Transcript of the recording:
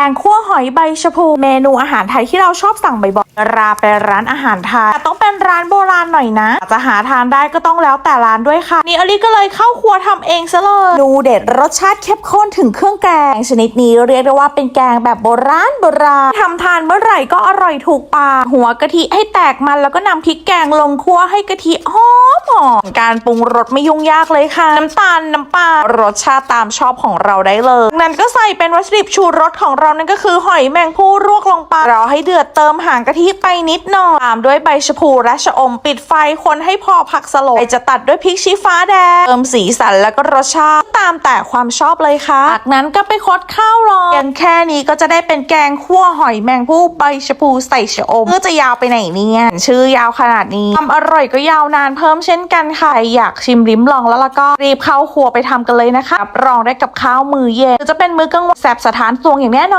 แกงคั่วหอยใบชะพู เมนูอาหารไทยที่เราชอบสั่งบ่อยๆราไปร้านอาหารไทยต่ต้อง เป็นร้านโบราณหน่อยนะจะหาทานได้ก็ต้องแล้วแต่ร้านด้วยค่ะนี่อลิก็เลยเข้าครัวทำเองซะเลยนูเด็ดรสชาติเข้มข้นถึงเครื่องแกงชนิดนี้เรียกได้ว่าเป็นแกงแบบโบราณโบราณทำทานเมื่อไหร่ก็อร่อยถูกปากหัวกะทิให้แตกมันแล้วก็นำพริกแกงลงคั่วให้กะทิหอมหอมการปรุงรสไม่ยุ่งยากเลยค่ะ น้ำตาลน้ำปลารสชาติตามชอบของเราได้เลยนั้นก็ใส่เป็นวัตถุดิบชูรสของเรานั่นก็คือหอยแมงผู้รวกลงไปรอให้เดือดเติมหางกะทิไปนิดหน่อยตามด้วยใบชะพูและชะอมปิดไฟคนให้พอผักสโลดจะตัดด้วยพริกชี้ฟ้าแดง เติมสีสันแล้วก็รสชาติตามแต่ความชอบเลยค่ะ จากนั้นก็ไปคดข้าวรออย่างแค่นี้ก็จะได้เป็นแกงคั่วหอยแมงผู้ใบชะพูใส่ชะอมเพื่อจะยาวไปไหนเนี่ยชื่อยาวขนาดนี้ทำอร่อยก็ยาวนานเพิ่มเช่นกันค่ะอยากชิมริมลองแล้วล้วก็รีบเข้าครัวไปทำกันเลยนะคะรับรองได้กับข้าวมือเย็นจะเป็นมื้อกลางวันแสบสถานสวงอย่างแน่นอน